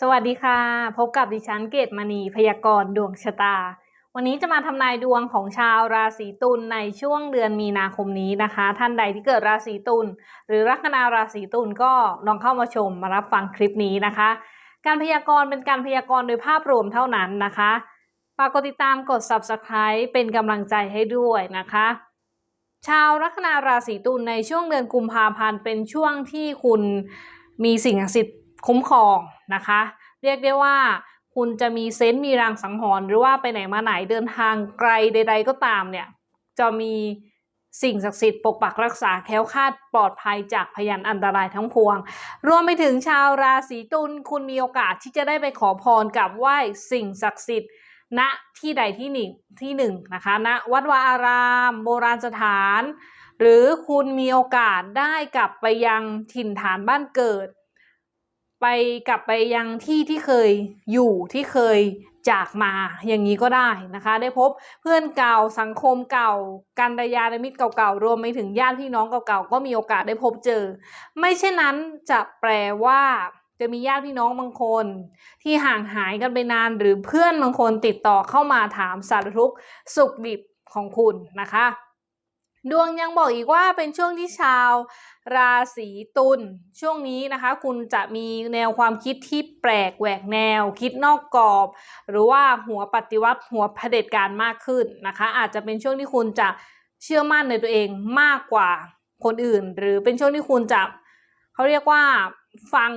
สวัสดีค่ะ พบกับดิฉันเกตมณีพยากรณ์ดวงชะตา วันนี้จะมาทำนายดวงของชาวราศีตุลในช่วงเดือนมีนาคมนี้นะคะ ท่านใดที่เกิดราศีตุลหรือลัคนาราศีตุลก็ลองเข้ามาชมมารับฟังคลิปนี้นะคะ การพยากรณ์เป็นการพยากรณ์โดยภาพรวมเท่านั้นนะคะฝากกดติดตามกด subscribe เป็นกำลังใจให้ด้วยนะคะชาวลัคนาราศีตุลในช่วงเดือนกุมภาพันธ์เป็นช่วงที่คุณมีสิ่งศักดิ์สิทธิ์ คุ้มครองนะคะ เรียกได้ว่าคุณจะมีเซนต์มีรางสังหรณ์หรือว่าไปไหนมาไหนเดินทางไกลใด ๆ ก็ตามเนี่ยจะมีสิ่งศักดิ์สิทธิ์ปกปักรักษาแคล้วคลาดปลอดภัยจากพยันอันตรายทั้งพวง รวมไปถึงชาวราศีตุลคุณมีโอกาสที่จะได้ไปขอพรกับไหว้สิ่งศักดิ์สิทธิ์ณที่ใดที่หนึ่งที่หนึ่งนะคะณวัดวาอาราม โบราณสถาน หรือคุณมีโอกาสได้กลับไปยังถิ่นฐานบ้านเกิด ไปกลับไปยังที่ที่เคยอยู่ที่เคยจากมาอย่างนี้ก็ได้นะคะ ได้พบเพื่อนเก่าสังคมเก่าการดยาณมิตรเก่าๆรวมไปถึงญาติพี่น้องเก่าๆก็มีโอกาสได้พบเจอ ไม่เช่นนั้นจะแปลว่าจะมีญาติพี่น้องบางคน ที่ห่างหายกันไปนานหรือเพื่อนบางคนติดต่อเข้ามาถามสารทุกข์สุขดิบของคุณนะคะ ดวงยังบอกอีกว่าเป็นช่วงที่ชาว ราศีตุลช่วงนี้นะคะ คุณจะมีแนวความคิดที่แปลกแหวกแนว คิดนอกกรอบ หรือว่าหัวปฏิวัติหัวเผด็จการมากขึ้นนะคะ อาจจะเป็นช่วงที่คุณจะเชื่อมั่นในตัวเองมากกว่าคนอื่น หรือเป็นช่วงที่คุณจะเขาเรียกว่าฟัง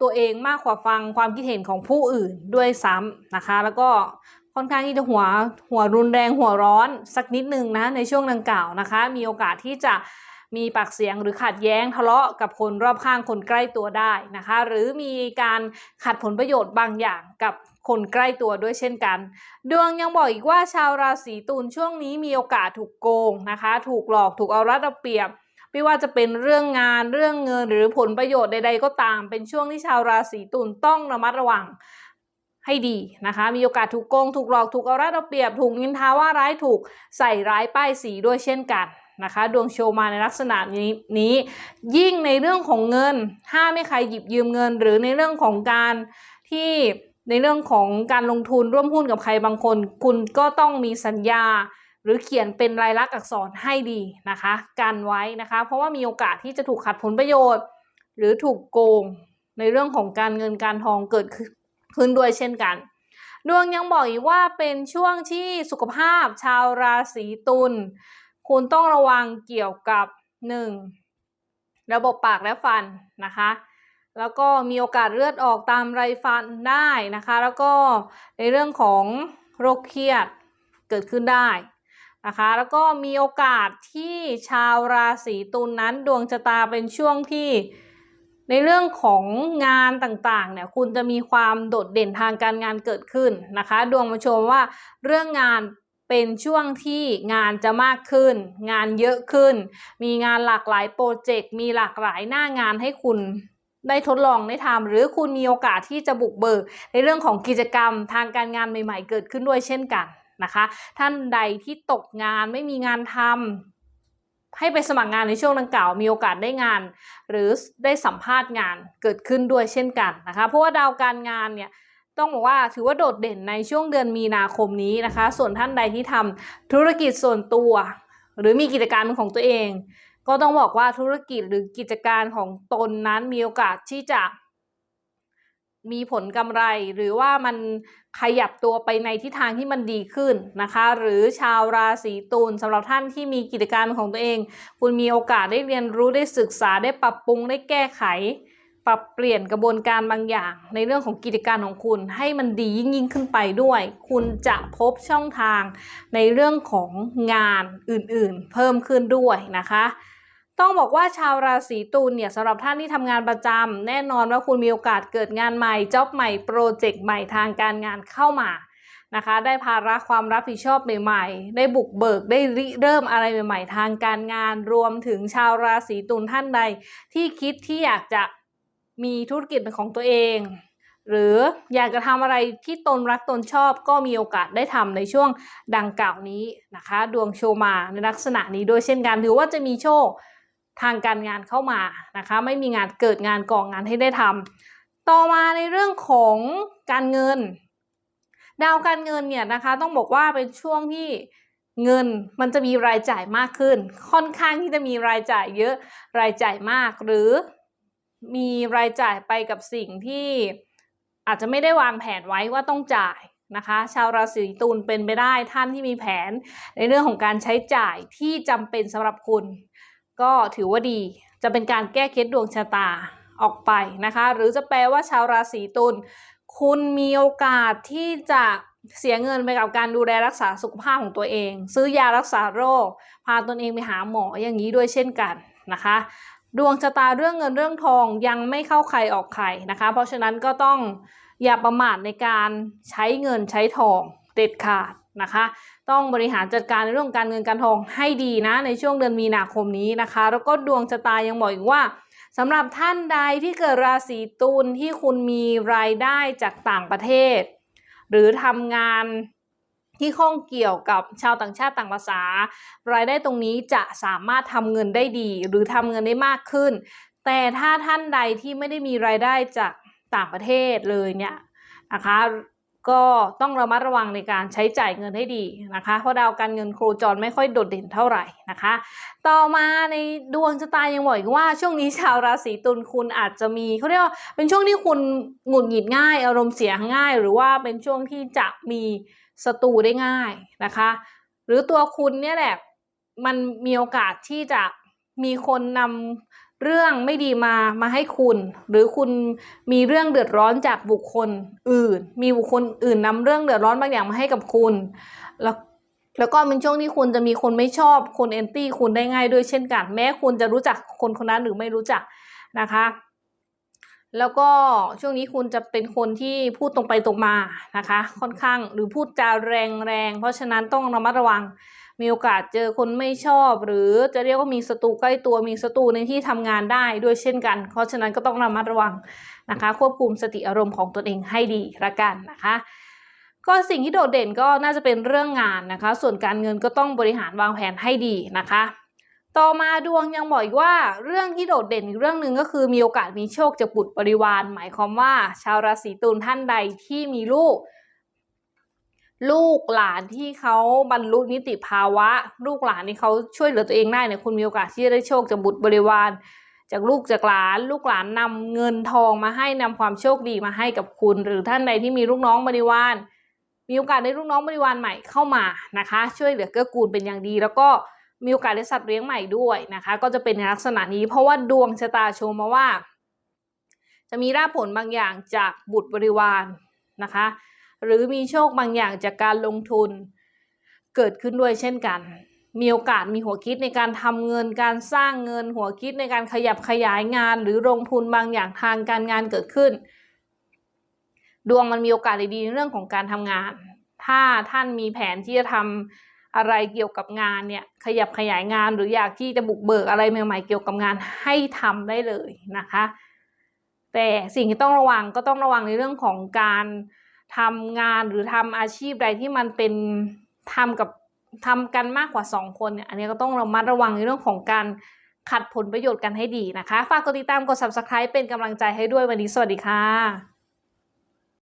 ตัวเองมากกว่าฟังความคิดเห็นของผู้อื่นด้วยซ้ำนะคะ แล้วก็ค่อนข้างที่จะหัวหัวรุนแรงหัวร้อนสักนิดนึงนะในช่วงดังกล่าวนะคะ มีโอกาสที่จะ มีปากเสียงหรือขัดแย้งทะเลาะกับคนรอบข้างคนใกล้ตัวได้นะคะ หรือมีการขัดผลประโยชน์บางอย่างกับคนใกล้ตัวด้วยเช่นกัน ดวงยังบอกอีกว่าชาวราศีตุลช่วงนี้มีโอกาสถูกโกงนะคะ ถูกหลอกถูกเอารัดเอาเปรียบ ไม่ว่าจะเป็นเรื่องงานเรื่องเงินหรือผลประโยชน์ใด ๆ ก็ตาม เป็นช่วงที่ชาวราศีตุลต้องระมัดระวังให้ดีนะคะ มีโอกาสถูกโกง ถูกหลอก ถูกเอารัดเอาเปรียบ ถูกนินทาว่าร้าย ถูกใส่ร้ายป้ายสีด้วยเช่นกัน นะคะดวงโชว์มาในลักษณะนี้นี้ยิ่งในเรื่องของเงิน ห้ามไม่ใครหยิบยืมเงิน หรือในเรื่องของการที่ในเรื่องของการลงทุนร่วมหุ้นกับใครบางคน คุณก็ต้องมีสัญญา หรือเขียนเป็นลายลักษณ์อักษรให้ดีนะคะกันไว้นะคะ เพราะว่ามีโอกาสที่จะถูกขัดผลประโยชน์ หรือถูกโกงในเรื่องของการเงินการทองเกิดขึ้นด้วยเช่นกันดวงยังบอกอีกว่าเป็นช่วงที่สุขภาพชาวราศีตุล คุณต้องระวังเกี่ยวกับ 1. ระบบปากและฟันนะคะ แล้วก็มีโอกาสเลือดออกตามไรฟันได้นะคะ แล้วก็ในเรื่องของโรคเครียดเกิดขึ้นได้นะคะ แล้วก็มีโอกาสที่ชาวราศีตุลนนั้นดวงชะตาเป็นช่วงที่ในเรื่องของงานต่างๆ เนี่ย คุณจะมีความโดดเด่นทางการงานเกิดขึ้นนะคะ ดวงมาชมว่าเรื่องงาน เป็นช่วงที่งานจะมากขึ้น งานเยอะขึ้น มีงานหลากหลายโปรเจกต์มีหลากหลายหน้างานให้คุณได้ทดลองได้ทำหรือคุณมีโอกาสที่จะบุกเบิกในเรื่องของกิจกรรมทางการงานใหม่ ๆ เกิดขึ้นด้วยเช่นกันนะคะ ท่านใดที่ตกงานไม่มีงานทำให้ไปสมัครงานในช่วงดังกล่าว มีโอกาสได้งาน หรือได้สัมภาษณ์งานเกิดขึ้นด้วยเช่นกันนะคะ เพราะว่าดาวการงานเนี่ย ต้องบอกว่าถือว่าโดดเด่นในช่วงเดือนมีนาคมนี้นะคะ ส่วนท่านใดที่ทำธุรกิจส่วนตัว หรือมีกิจการของตัวเอง ก็ต้องบอกว่าธุรกิจหรือกิจการของตนนั้นมีโอกาสที่จะ มีผลกำไร หรือว่ามันขยับตัวไปในทิศทางที่มันดีขึ้นนะคะ หรือชาวราศีตุลสำหรับท่านที่มีกิจการของตัวเอง คุณมีโอกาสได้เรียนรู้ได้ศึกษาได้ปรับปรุงได้แก้ไข ปรับเปลี่ยนกระบวนการบางอย่าง ในเรื่องของกิจการของคุณให้มันดียิ่งยิ่งขึ้นไปด้วย คุณจะพบช่องทางในเรื่องของงานอื่นๆ เพิ่มขึ้นด้วยนะคะ ต้องบอกว่าชาวราศีตุลเนี่ยสำหรับท่านที่ทำงานประจำแน่นอนว่าคุณมีโอกาสเกิดงานใหม่จ็อบใหม่โปรเจกต์ใหม่ทางการงานเข้ามานะคะได้ภาระความรับผิดชอบใหม่ๆ ได้บุกเบิกได้ริเริ่มอะไรใหม่ ๆ ทางการงาน รวมถึงชาวราศีตุลท่านใด ที่คิดที่อยากจะ มีธุรกิจเป็นของตัวเอง หรืออยากจะทำอะไรที่ตนรักตนชอบก็มีโอกาสได้ทำในช่วงดังกล่าวนี้นะคะ ดวงโชมาในลักษณะนี้โดยเช่นกันถือว่าจะมีโชคทางการงานเข้ามานะคะ ไม่มีงานเกิดงานก่องงานให้ได้ทำต่อมาในเรื่องของการเงิน ดาวการเงินเนี่ยนะคะ ต้องบอกว่าเป็นช่วงที่เงินมันจะมีรายจ่ายมากขึ้น ค่อนข้างที่จะมีรายจ่ายเยอะรายจ่ายมากหรือ มีรายจ่ายไปกับสิ่งที่อาจจะไม่ได้วางแผนไว้ว่าต้องจ่ายนะคะ ชาวราศีตุลเป็นไปได้ท่านที่มีแผนในเรื่องของการใช้จ่ายที่จำเป็นสำหรับคุณ ก็ถือว่าดีจะเป็นการแก้เคล็ดดวงชะตาออกไปนะคะ หรือจะแปลว่าชาวราศีตุลคุณมีโอกาสที่จะเสียเงินไปกับการดูแลรักษาสุขภาพของตัวเอง ซื้อยารักษาโรค พาตนเองไปหาหมออย่างนี้ด้วยเช่นกันนะคะ ดวงชะตาเรื่องเงินเรื่องทองยังไม่เข้าใครออกใครนะคะ เพราะฉะนั้นก็ต้องอย่าประมาทในการใช้เงินใช้ทองเด็ดขาดนะคะ ต้องบริหารจัดการในเรื่องการเงินการทองให้ดีนะในช่วงเดือนมีนาคมนี้นะคะ แล้วก็ดวงชะตายังบอกอีกว่าสำหรับท่านใดที่เกิดราศีตุลที่คุณมีรายได้จากต่างประเทศ หรือทำงาน ที่ข้องเกี่ยวกับชาวต่างชาติต่างภาษา รายได้ตรงนี้จะสามารถทำเงินได้ดี หรือทำเงินได้มากขึ้น แต่ถ้าท่านใดที่ไม่ได้มีรายได้จากต่างประเทศเลยเนี่ยนะคะก็ต้องระมัดระวังในการใช้จ่ายเงินให้ดีนะคะ เพราะดาวการเงินโครจรไม่ค่อยโดดเด่นเท่าไหร่นะคะ ต่อมาในดวงชะตายังบอกอีกว่าช่วงนี้ชาวราศีตุลคุณอาจจะมีเขาเรียกว่าเป็นช่วงที่คุณหงุดหงิดง่าย อารมณ์เสียง่าย หรือว่าเป็นช่วงที่จะมี ศัตรูได้ง่ายนะคะ หรือตัวคุณเนี่ยแหละมันมีโอกาสที่จะมีคนนำเรื่องไม่ดีมามาให้คุณ หรือคุณมีเรื่องเดือดร้อนจากบุคคลอื่น มีบุคคลอื่นนำเรื่องเดือดร้อนบางอย่างมาให้กับคุณ แล้วแล้วก็เป็นช่วงที่คุณจะมีคนไม่ชอบคนแอนตี้คุณได้ง่ายด้วยเช่นกัน แม้คุณจะรู้จักคนคนนั้นหรือไม่รู้จักนะคะ แล้วก็ช่วงนี้คุณจะเป็นคนที่พูดตรงไปตรงมานะคะ ค่อนข้างหรือพูดจาแรงแรงเพราะฉะนั้นต้องระมัดระวัง มีโอกาสเจอคนไม่ชอบ หรือจะเรียกว่ามีศัตรูใกล้ตัวมีศัตรูในที่ทำงานได้ด้วยเช่นกัน เพราะฉะนั้นก็ต้องระมัดระวังนะคะ ควบคุมสติอารมณ์ของตนเองให้ดีละกันนะคะ ก็สิ่งที่โดดเด่นก็น่าจะเป็นเรื่องงานนะคะ ส่วนการเงินก็ต้องบริหารวางแผนให้ดีนะคะ ต่อมาดวงยังบอกอีกว่าเรื่องที่โดดเด่นอีกเรื่องหนึ่งก็คือมีโอกาสมีโชคจากบุตรบริวาร หมายความว่า ชาวราศีตุลท่านใดที่มีลูก ลูกหลานที่เขาบรรลุนิติภาวะ ลูกหลานที่เขาช่วยเหลือตัวเองได้เนี่ยคุณมีโอกาสที่จะได้โชคจากบุตรบริวาร จากลูกจากหลาน ลูกหลานนำเงินทองมาให้นำความโชคดีมาให้กับคุณ หรือท่านใดที่มีลูกน้องบริวารมีโอกาสได้ลูกน้องบริวารใหม่เข้ามานะคะ ช่วยเหลือเกื้อกูลเป็นอย่างดีแล้วก็ มีโอกาสได้สัตว์เลี้ยงใหม่ด้วยนะคะ ก็จะเป็นในลักษณะนี้ เพราะว่าดวงชะตาโชว์มาว่า จะมีราผลบางอย่างจากบุตรบริวารนะคะ หรือมีโชคบางอย่างจากการลงทุนเกิดขึ้นด้วยเช่นกัน มีโอกาสมีหัวคิดในการทำเงิน การสร้างเงิน หัวคิดในการขยับขยายงาน หรือลงทุนบางอย่างทางการงานเกิดขึ้น ดวงมันมีโอกาสดีๆในเรื่องของการทำงาน ถ้าท่านมีแผนที่จะทำ อะไรเกี่ยวกับงานเนี่ยขยับขยายงานหรืออยากที่จะบุกเบิกอะไรใหม่ๆเกี่ยวกับงานให้ทำได้เลยนะคะ แต่สิ่งที่ต้องระวังก็ต้องระวังในเรื่องของการทำงานหรือทำอาชีพใดที่มันเป็นทำกับทำกันมากกว่าสองคนเนี่ยอันนี้ก็ต้องระมัดระวังในเรื่องของการขัดผลประโยชน์กันให้ดีนะคะ ฝากกดติดตามกด subscribe เป็นกำลังใจให้ด้วยวันนี้สวัสดีค่ะ